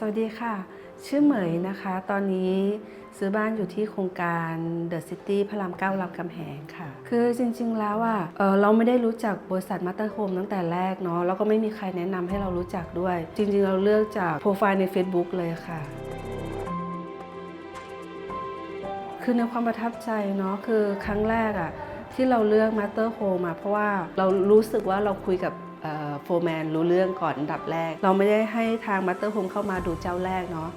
สวัสดีค่ะ ชื่อเหมยนะคะ ตอนนี้ซื้อบ้านอยู่ที่โครงการ The City พระรามเก้ารามคำแหงค่ะ คือจริงๆแล้วอะเออเราไม่ได้รู้จักบริษัทมาสเตอร์โฮมตั้งแต่แรกเนาะแล้วก็ไม่มีใครแนะนำให้เรารู้จักด้วย จริงๆเราเลือกจากโปรไฟล์ใน Facebook เลยค่ะคือในความประทับใจเนาะคือครั้งแรกอะที่เราเลือกมาสเตอร์โฮมอะเพราะว่าเรารู้สึกว่าเราคุยกับ โฟร์แมนรู้เรื่องก่อนอันดับแรก เราไม่ได้ให้ทางมัตเตอร์โฮมเข้ามาดูเจ้าแรกเนาะ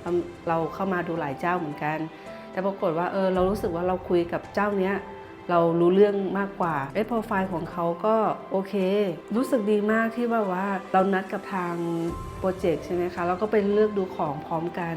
เราเข้ามาดูหลายเจ้าเหมือนกัน แต่ปรากฏว่าเออเรารู้สึกว่าเราคุยกับเจ้าเนี้ยเรารู้เรื่องมากกว่าเอ้โปรไฟล์ของเขาก็โอเค รู้สึกดีมากที่แบบว่าเรานัดกับทางโปรเจกต์ใช่ไหมคะ แล้วก็ไปเลือกดูของพร้อมกัน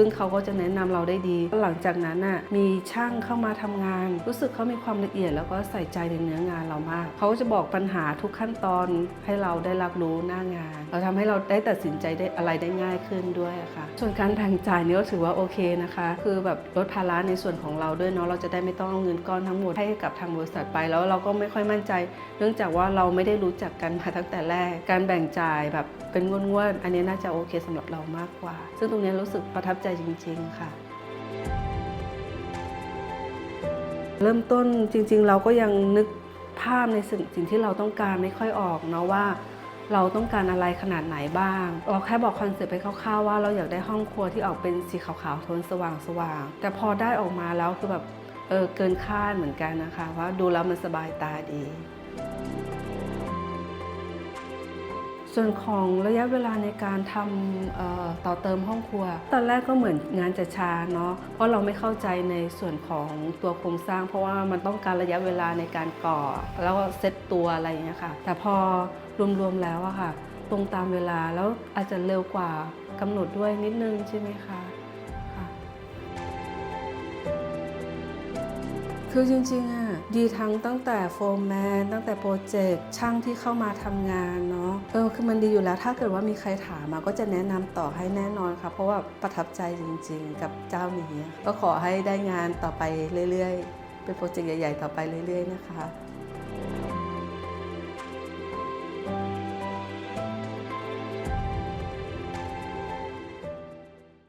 ซึ่งเขาก็จะแนะนำเราได้ดี หลังจากนั้นน่ะมีช่างเข้ามาทำงาน รู้สึกเขามีความละเอียดแล้วก็ใส่ใจในเนื้องานเรามาก เขาจะบอกปัญหาทุกขั้นตอนให้เราได้รับรู้หน้างาน เราทำให้เราได้ตัดสินใจได้อะไรได้ง่ายขึ้นด้วยค่ะ ส่วนการแบ่งจ่ายนี่ก็ถือว่าโอเคนะคะ คือแบบลดภาระในส่วนของเราด้วยเนาะเราจะได้ไม่ต้องเอาเงินก้อนทั้งหมดให้กับทางบริษัทไปแล้วเราก็ไม่ค่อยมั่นใจ เนื่องจากว่าเราไม่ได้รู้จักกันมาตั้งแต่แรก การแบ่งจ่ายแบบเป็นงวดๆอันนี้น่าจะโอเคสำหรับเรามากกว่า ซึ่งตรงนี้รู้สึกประทับใจจริง ๆ ค่ะ เริ่มต้นจริง ๆ เราก็ยังนึกภาพในสิ่งสิ่งที่เราต้องการไม่ค่อยออกเนาะว่าเราต้องการอะไรขนาดไหนบ้าง เราแค่บอกคอนเซ็ปต์ไปคร่าวๆว่าเราอยากได้ห้องครัวที่ออกเป็นสีขาวๆโทนสว่างๆ แต่พอได้ออกมาแล้วคือแบบเออเกินคาดเหมือนกันนะคะว่าดูแล้วมันสบายตาดี ส่วนของระยะเวลาในการทำต่อเติมห้องครัว ตอนแรกก็เหมือนงานจะช้าเนาะเพราะเราไม่เข้าใจในส่วนของตัวโครงสร้าง เพราะว่ามันต้องการระยะเวลาในการก่อ แล้วก็เซตตัวอะไรอย่างเงี้ยค่ะ แต่พอรวมๆแล้วอะค่ะ ตรงตามเวลาแล้วอาจจะเร็วกว่ากำหนดด้วยนิดนึงใช่ไหมคะค่ะคือจริงๆอะ ดีทั้งตั้งแต่โฟร์แมนตั้งแต่โปรเจกต์ช่างที่เข้ามาทำงานเนาะเออคือมันดีอยู่แล้วถ้าเกิดว่ามีใครถามมาก็จะแนะนำต่อให้แน่นอนค่ะเพราะว่าประทับใจจริงๆ กับเจ้านี้ก็ขอให้ได้งานต่อไปเรื่อยๆ เป็นโปรเจกต์ใหญ่ ๆ ต่อไปเรื่อย ๆ นะคะ